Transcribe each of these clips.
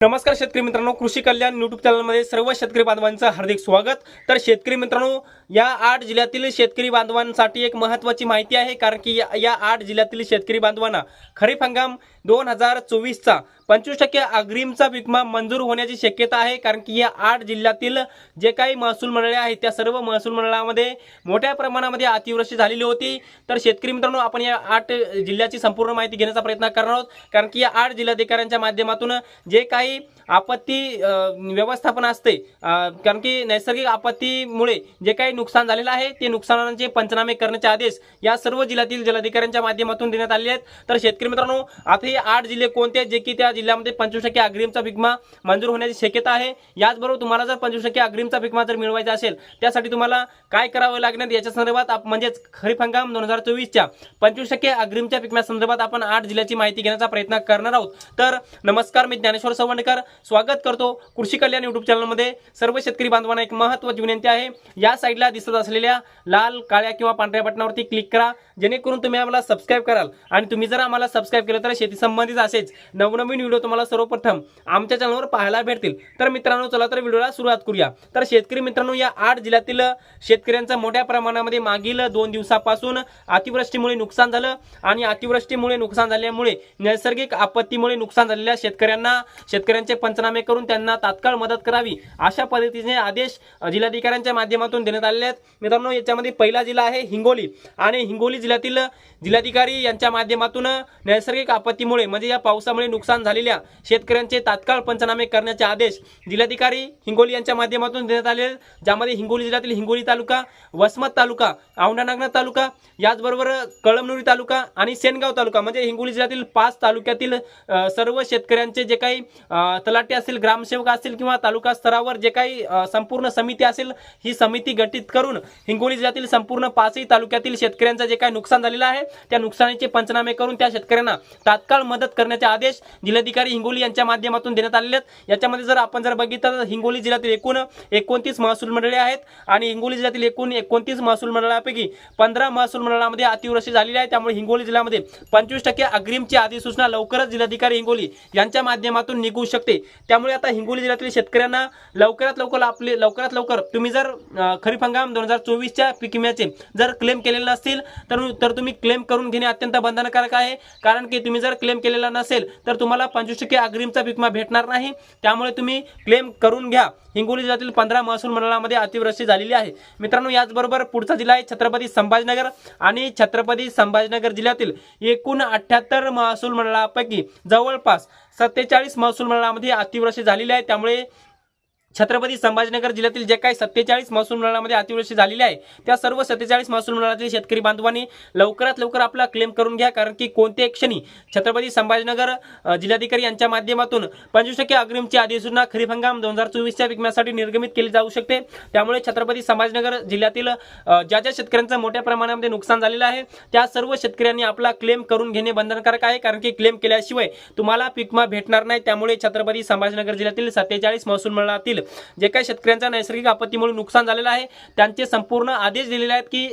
नमस्कार शेतकरी मित्रांनो कृषी कल्याण युट्यूब चॅनलमध्ये सर्व शेतकरी बांधवांचं हार्दिक स्वागत. तर शेतकरी मित्रांनो या आठ जिल्ह्यातील शेतकरी बांधवांसाठी एक महत्त्वाची माहिती आहे कारण की या- या आठ जिल्ह्यातील शेतकरी बांधवांना खरीप हंगाम दोन हजार चोवीसचा. पंचवीस टक्के अग्रिमचा विमा मंजूर होण्याची शक्यता आहे कारण की या आठ जिल्ह्यातील जे काही महसूल मंडळे आहेत त्या सर्व महसूल मंडळामध्ये मोठ्या प्रमाणामध्ये अतिवृष्टी झालेली होती. तर शेतकरी मित्रांनो आपण या आठ जिल्ह्याची संपूर्ण माहिती घेण्याचा प्रयत्न करणार आहोत कारण की या आठ जिल्हाधिकाऱ्यांच्या माध्यमातून जे काही आपत्ती व्यवस्थापन असते कारण की नैसर्गिक आपत्तीमुळे जे काही नुकसान झालेलं आहे ते नुकसानांचे पंचनामे करण्याचे आदेश या सर्व जिल्ह्यातील जिल्हाधिकाऱ्यांच्या माध्यमातून देण्यात आले आहेत. तर शेतकरी मित्रांनो आता आठ जिल्हे कोणते आहेत जे की त्या जिल्ह्यामध्ये पंचवीस टक्के अग्रिमचा भिकमा मंजूर होण्याची शक्यता आहे? याचबरोबर तुम्हाला जर पंचवीस टक्के अग्रिमचा भिकमा जर मिळवायचा असेल त्यासाठी तुम्हाला काय करावं लागणार? याच्या संदर्भात म्हणजेच खरीप हंगाम दोन हजार चोवीसच्या पंचवीस टक्के अग्रिमच्या विमा संदर्भात आपण आठ जिल्ह्याची माहिती घेण्याचा प्रयत्न करणार आहोत. तर नमस्कार मी ज्ञानेश्वर सवंडकर. स्वागत करतो कृषी कल्याण युट्यूब चॅनलमध्ये सर्व शेतकरी बांधवांना एक महत्त्वाची विनंती आहे. या साईडला दिसत असलेल्या लाल काळ्या किंवा पांढऱ्या बटनावरती क्लिक करा. जेणेकरून तुम्ही आम्हाला सबस्क्राईब कराल. आणि तुम्ही जर आम्हाला सबस्क्राईब केलं तर शेती संबंधित असेच नवनवीन व्हिडिओ तुम्हाला सर्वप्रथम आमच्या चॅनलवर पाहायला भेटतील. तर मित्रांनो चला तर व्हिडिओला सुरुवात करूया. तर शेतकरी मित्रांनो या आठ जिल्ह्यातील शेतकऱ्यांचं मोठ्या प्रमाणामध्ये मागील दोन दिवसापासून अतिवृष्टीमुळे नुकसान झालं आणि अतिवृष्टीमुळे नुकसान झाल्यामुळे नैसर्गिक आपत्तीमुळे नुकसान झालेल्या शेतकऱ्यांना शेतकऱ्यांचे पंचनामे करून त्यांना तात्काळ मदत करावी अशा पद्धतीने आदेश जिल्हाधिकाऱ्यांच्या माध्यमातून देण्यात आलेले आहेत. मित्रांनो याच्यामध्ये पहिला जिल्हा आहे हिंगोली आणि हिंगोली जिल्ह्यातील जिल्हाधिकारी यांच्या माध्यमातून नैसर्गिक आपत्ती आपत्तीमुळे म्हणजे या पावसामुळे नुकसान झालेल्या शेतकऱ्यांचे तात्काळ पंचनामे करण्याचे आदेश जिल्हाधिकारी हिंगोली यांच्या माध्यमातून देण्यात आले. ज्यामध्ये हिंगोली जिल्ह्यातील हिंगोली तालुका वसमत तालुका औंढानागनाथ तालुका याचबरोबर कळमनुरी तालुका आणि सेनगाव तालुका म्हणजे हिंगोली जिल्ह्यातील पाच तालुक्यातील सर्व शेतकऱ्यांचे जे काही तलाटे असतील ग्रामसेवक असतील किंवा तालुका स्तरावर जे काही संपूर्ण समिती असेल ही समिती गठीत करून हिंगोली जिल्ह्यातील संपूर्ण पाचही तालुक्यातील शेतकऱ्यांचं जे काही नुकसान झालेलं आहे त्या नुकसानीचे पंचनामे करून त्या शेतकऱ्यांना तात्काळ मदत करण्याचे आदेश जिल्हाधिकारी हिंगोली यांच्या माध्यमातून देण्यात आलेले आहेत. याच्यामध्ये जर आपण जर बघितलं तर हिंगोली जिल्ह्यातील एकूण एकोणतीस महसूल मंडळे आहेत आणि हिंगोली जिल्ह्यातील एकूण एकोणतीस महसूल मंडळापैकी पंधरा महसूल मंडळामध्ये अतिवृष्टी झालेली आहे. त्यामुळे हिंगोली जिल्ह्यामध्ये पंचवीस टक्के अग्रिमची अधिसूचना लवकरच जिल्हाधिकारी हिंगोली यांच्या माध्यमातून निघू शकते. त्यामुळे आता हिंगोली जिल्ह्यातील शेतकऱ्यांना लवकरात लवकर आपले लवकरात लवकर तुम्ही जर खरीप हंगाम दोन हजार चोवीसच्या पीक विम्याचे जर क्लेम केलेले नसतील तर तर तुम्ही क्लेम करून घेणे अत्यंत बंधनकारक आहे. कारण की तुम्ही जर क्लेम केलेला नसेल तर तुम्हाला पंचवीस टक्के अग्रिमचा विमा भेटणार नाही. त्यामुळे तुम्ही क्लेम करून घ्या. हिंगोली जिल्ह्यातील पंधरा महसूल मंडळामध्ये अतिवृष्टी झालेली आहे. मित्रांनो याचबरोबर पुढचा जिल्हा आहे छत्रपती संभाजीनगर आणि छत्रपती संभाजीनगर जिल्ह्यातील एकूण अठ्ठ्याहत्तर महसूल मंडळापैकी जवळपास सत्तेचाळीस महसूल मंडळामध्ये अतिवृष्टी झालेली आहे. त्यामुळे छत्रपती संभाजीनगर जिल्ह्यातील जे काही सत्तेचाळीस महसूल मंडळामध्ये अतिवृष्टी झालेली आहे त्या सर्व सत्तेचाळीस महसूल मंडळातील शेतकरी बांधवांनी लवकरात लवकर आपला क्लेम करून घ्या कारण की कोणत्याही क्षणी छत्रपती संभाजीनगर जिल्हाधिकारी यांच्या माध्यमातून पंचवीस टक्के अग्रिमची अधिसूचना खरीप हंगाम दोन हजार चोवीसच्या विकण्यासाठी निर्गमित केली जाऊ शकते. त्यामुळे छत्रपती संभाजीनगर जिल्ह्यातील ज्या ज्या शेतकऱ्यांचं मोठ्या प्रमाणामध्ये नुकसान झालेलं आहे त्या सर्व शेतकऱ्यांनी आपला क्लेम करून घेणे बंधनकारक आहे कारण की क्लेम केल्याशिवाय तुम्हाला पिकमा भेटणार नाही. त्यामुळे छत्रपती संभाजीनगर जिल्ह्यातील सत्तेचाळीस महसूल मंडळातील जे काही शेतकऱ्यांच्या नैसर्गिक आपत्तीमुळे नुकसान झालेलं आहे त्यांचे संपूर्ण आदेश दिलेले आहेत की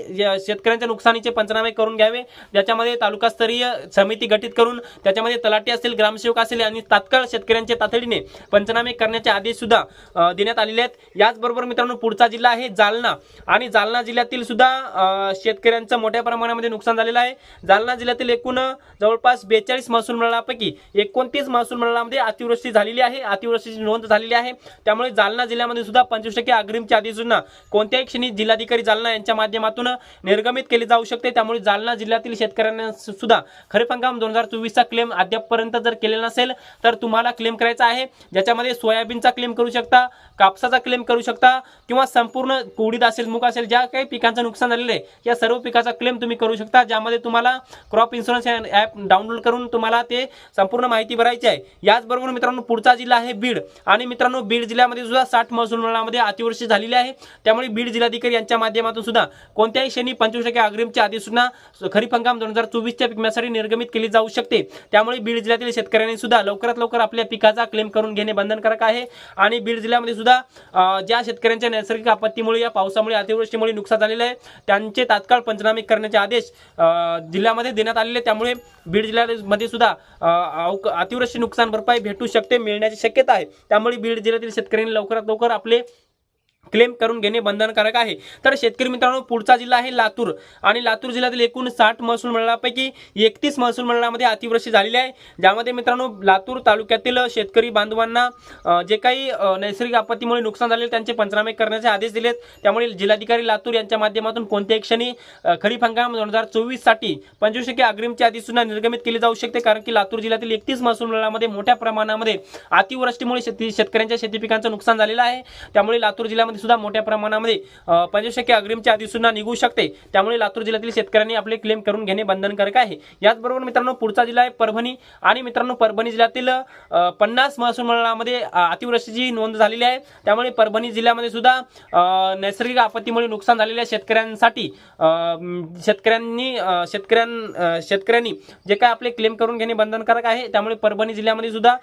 शेतकऱ्यांच्या नुकसानीचे पंचनामे करून घ्यावे. ज्याच्यामध्ये तालुकास्तरीय समिती गठीत करून त्याच्यामध्ये तलाठी असतील ग्रामसेवक असेल आणि तात्काळ शेतकऱ्यांचे तातडीने पंचनामे करण्याचे आदेश सुद्धा देण्यात आलेले आहेत. याचबरोबर मित्रांनो पुढचा जिल्हा आहे जालना. आणि जालना जिल्ह्यातील सुद्धा शेतकऱ्यांचं मोठ्या प्रमाणामध्ये नुकसान झालेलं आहे. जालना जिल्ह्यातील एकूण जवळपास बेचाळीस महसूल मंडळापैकी एकोणतीस महसूल मंडळामध्ये अतिवृष्टी झालेली आहे. अतिवृष्टीची नोंद झालेली आहे. त्यामुळे जालना जिल्ह्यामध्ये सुद्धा पंचवीस टक्के अग्रिमची अधिसूचना कोणत्याही क्षणी जिल्हाधिकारी जालना यांच्या माध्यमातून निर्गमित केली जाऊ शकते. त्यामुळे जालना जिल्ह्यातील शेतकऱ्यांना सु- सुद्धा खरीप हंगाम दोन हजार चोवीसचा क्लेम अद्यापपर्यंत जर केलेला नसेल तर तुम्हाला क्लेम करायचा आहे. ज्याच्यामध्ये सोयाबीनचा क्लेम करू शकता कापसाचा क्लेम करू शकता किंवा संपूर्ण उडीद असेल मूग असेल ज्या काही पिकांचं नुकसान झालेलं आहे या सर्व पिकाचा क्लेम तुम्ही करू शकता. ज्यामध्ये तुम्हाला क्रॉप इन्शुरन्स ॲप डाउनलोड करून तुम्हाला ते संपूर्ण माहिती भरायची आहे. याचबरोबर मित्रांनो पुढचा जिल्हा आहे बीड. आणि मित्रांनो बीड जिल्ह्यामध्ये सुद्धा साठ महसूल मंडळामध्ये अतिवृष्टी झालेली आहे. त्यामुळे बीड जिल्हाधिकारी यांच्या माध्यमातून सुद्धा कोणत्याही क्षणी पंचवीस टक्के अग्रिमच्या अधिसूचना खरीप हंगाम दोन हजार चोवीसच्या पिकण्यासाठी निर्गमित केली जाऊ शकते. त्यामुळे बीड जिल्ह्यातील शेतकऱ्यांनी सुद्धा लवकरात लवकर आपल्या पिकाचा क्लेम करून घेणे बंधनकारक आहे. आणि बीड जिल्ह्यामध्ये सुद्धा ज्या शेतकऱ्यांच्या नैसर्गिक आपत्तीमुळे या पावसामुळे अतिवृष्टीमुळे नुकसान झालेलं आहे त्यांचे तात्काळ पंचनामे करण्याचे आदेश जिल्ह्यामध्ये देण्यात आलेले त्यामुळे बीड जिल्ह्यामध्ये सुद्धा अतिवृष्टी नुकसान भरपाई भेटू शकते मिळण्याची शक्यता आहे. त्यामुळे बीड जिल्ह्यातील शेतकऱ्यांनी लवकरात लवकर आपले क्लेम करून घेणे बंधनकारक आहे. तर शेतकरी मित्रांनो पुढचा जिल्हा आहे लातूर. आणि लातूर जिल्ह्यातील एकूण साठ महसूल मंडळापैकी एकतीस महसूल मंडळामध्ये अतिवृष्टी झालेली आहे. ज्यामध्ये मित्रांनो लातूर तालुक्यातील शेतकरी बांधवांना जे काही नैसर्गिक आपत्तीमुळे नुकसान झाले त्यांचे पंचनामे करण्याचे आदेश दिलेत. त्यामुळे जिल्हाधिकारी लातूर यांच्या माध्यमातून कोणत्याही क्षणी खरीप हंगाम दोन हजार चोवीससाठी पंचवीस टक्के अग्रिमची अधिसूचना निर्गमित केली जाऊ शकते. कारण की लातूर जिल्ह्यातील एकतीस महसूल मंडळामध्ये मोठ्या प्रमाणामध्ये अतिवृष्टीमुळे शेती शेतकऱ्यांच्या शेती पिकांचं नुकसान झालेलं आहे. त्यामुळे लातूर जिल्ह्यामध्ये सुद्धा मोठ्या प्रमाणामध्ये पंचवीस टक्के अग्रिमची अधिसूचना निघू शकते. त्यामुळे लातूर जिल्ह्यातील शेतकऱ्यांनी आपले क्लेम करून घेणे बंधनकारक आहे. याचबरोबर मित्रांनो पुढचा जिल्हा आहे परभणी. आणि मित्रांनो परभणी जिल्ह्यातील पन्नास महसूल मंडळामध्ये अतिवृष्टीची नोंद झालेली आहे. त्यामुळे परभणी जिल्ह्यामध्ये सुद्धा नैसर्गिक आपत्तीमुळे नुकसान झालेल्या शेतकऱ्यांसाठी शेतकऱ्यांनी शेतकऱ्यां शेतकऱ्यांनी जे काय आपले क्लेम करून घेणे बंधनकारक आहे. त्यामुळे परभणी जिल्ह्यामध्ये सुद्धा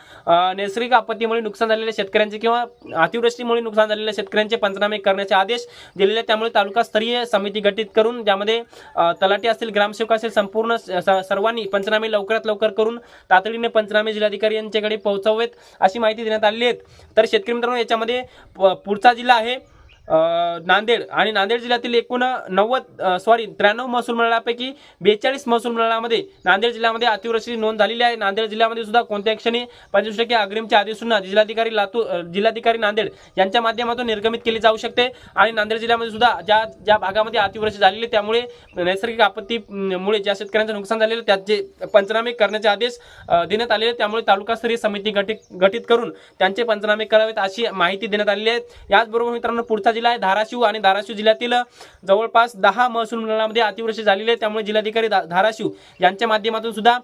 नैसर्गिक आपत्तीमुळे नुकसान झालेल्या शेतकऱ्यांचे किंवा अतिवृष्टीमुळे नुकसान झालेल्या शेतकऱ्यांचे पंचनामे करण्याचे आदेश दिलेले आहेत. त्यामुळे तालुकास्तरीय समिती गठीत करून ज्यामध्ये तलाटी तलाठी असतील ग्रामसेवक असेल संपूर्ण स- सर्वांनी पंचनामे लवकरात लवकर करून तातडीने पंचनामे जिल्हाधिकारी यांच्याकडे पोहोचवेत अशी माहिती देण्यात आलेली आहे तर शेतकरी मित्रांनो याच्यामध्ये प- पुढचा जिल्हा आहे नांदेड आणि नांदेड जिल्ह्यातील एकूण नव्वद सॉरी त्र्याण्णव महसूल मंडळापैकी बेचाळीस महसूल मंडळामध्ये नांदेड जिल्ह्यामध्ये अतिवृष्टीची नोंद झालेली आहे. नांदेड जिल्ह्यामध्ये सुद्धा कोणत्या क्षणी पंचवीस टक्के अग्रिमच्या अधिसूचना जिल्हाधिकारी लातूर जिल्हाधिकारी नांदेड यांच्या माध्यमातून निर्गमित केली जाऊ शकते. आणि नांदेड जिल्ह्यामध्ये सुद्धा ज्या ज्या भागामध्ये अतिवृष्टी झालेली आहे, त्यामुळे नैसर्गिक आपत्तीमुळे ज्या शेतकऱ्यांचं नुकसान झालेलं आहे, त्याचे पंचनामे करण्याचे आदेश देण्यात आलेले त्यामुळे तालुकास्तरीय समिती गठित गठीत करून त्यांचे पंचनामे करावेत अशी माहिती देण्यात आलेली आहे. याचबरोबर मित्रांनो पुढचा जिल्हा आहे धाराशिव आणि धाराशिव जिल्ह्यातील जवळपास दहा महसूल मंडळामध्ये अतिवृष्टी झालेली आहे. त्यामुळे जिल्हाधिकारी धाराशिव यांच्या माध्यमातून सुद्धा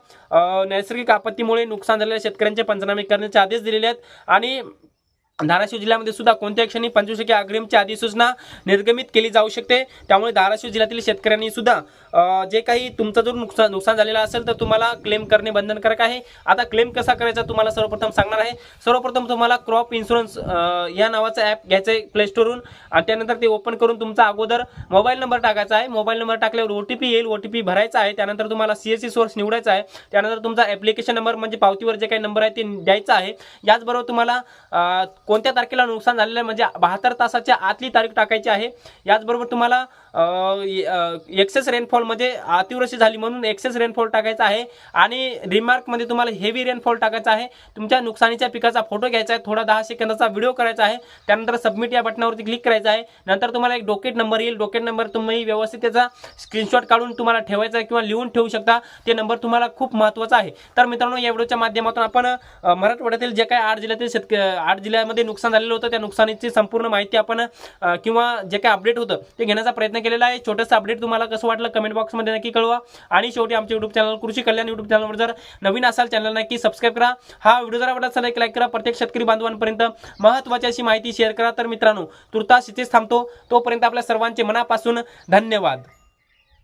नैसर्गिक आपत्तीमुळे नुकसान झालेल्या शेतकऱ्यांचे पंचनामे करण्याचे आदेश दिलेले आहेत. आणि धाराशिव जिल्ह्यामध्ये सुद्धा कोणत्या क्षणी पंचवीस टक्के अग्रिमची अधिसूचना निर्गमित केली जाऊ शकते. त्यामुळे धाराशिव जिल्ह्यातील शेतकऱ्यांनी सुद्धा जे काही तुमचं जर नुकसान नुकसान झालेलं असेल तर तुम्हाला क्लेम करणे बंधनकारक आहे. आता क्लेम कसा करायचा तुम्हाला सर्वप्रथम सांगणार आहे. सर्वप्रथम तुम्हाला क्रॉप इन्शुरन्स या नावाचं ॲप घ्यायचं आहे प्ले स्टोरवरून आणि त्यानंतर ते ओपन करून तुमचा अगोदर मोबाईल नंबर टाकायचा आहे. मोबाईल नंबर टाकल्यावर ओ टी पी येईल ओ टी पी भरायचा आहे. त्यानंतर तुम्हाला सी एस सी सोर्स निवडायचा आहे. त्यानंतर तुमचा ॲप्लिकेशन नंबर म्हणजे पावतीवर जे काही नंबर आहे ते द्यायचा आहे. याचबरोबर तुम्हाला कोणत्या तारखेला नुकसान झालेलं आहे? म्हणजे बहात्तर तासाच्या आतली तारीख टाकायची आहे. याचबरोबर तुम्हाला एक्सेस रेनफॉलमध्ये अतिवृष्टी झाली म्हणून एक्सेस रेनफॉल टाकायचा आहे. आणि रिमार्कमध्ये तुम्हाला हेवी रेनफॉल टाकायचा आहे. तुमच्या नुकसानीच्या पिकाचा फोटो घ्यायचा आहे. थोडा दहा सेकंदाचा व्हिडिओ करायचा आहे. त्यानंतर सबमिट या बटनावरती क्लिक करायचं आहे. नंतर तुम्हाला एक डोकेट नंबर येईल. डोकेट नंबर तुम्ही व्यवस्थित त्याचा स्क्रीनशॉट काढून तुम्हाला ठेवायचा किंवा लिहून ठेवू शकता. ते नंबर तुम्हाला खूप महत्त्वाचा आहे. तर मित्रांनो या व्हिडिओच्या माध्यमातून आपण मराठवाड्यातील जे काही आठ जिल्ह्यातील शेतक आठ जिल्ह्यामध्ये नुकसान झालेलं होतं त्या नुकसानीची संपूर्ण माहिती आपण किंवा जे काही अपडेट होतं ते घेण्याचा प्रयत्न केला. केलेला आहे. छोटंसं अपडेट तुम्हाला कसं वाटलं कमेंट बॉक्समध्ये नक्की कळवा. आणि शेवटी आमच्या युट्यूब चॅनल कृषी कल्याण युट्यूब चॅनलवर जर नवीन असाल चॅनल नक्की सबस्क्राईब करा. हा व्हिडिओ जर आवडला असेल एक लाईक करा. प्रत्येक शेतकरी बांधवांपर्यंत महत्त्वाची अशी माहिती शेअर करा. तर मित्रांनो तुर्तास इथेच थांबतो. तोपर्यंत आपल्या सर्वांचे मनापासून धन्यवाद.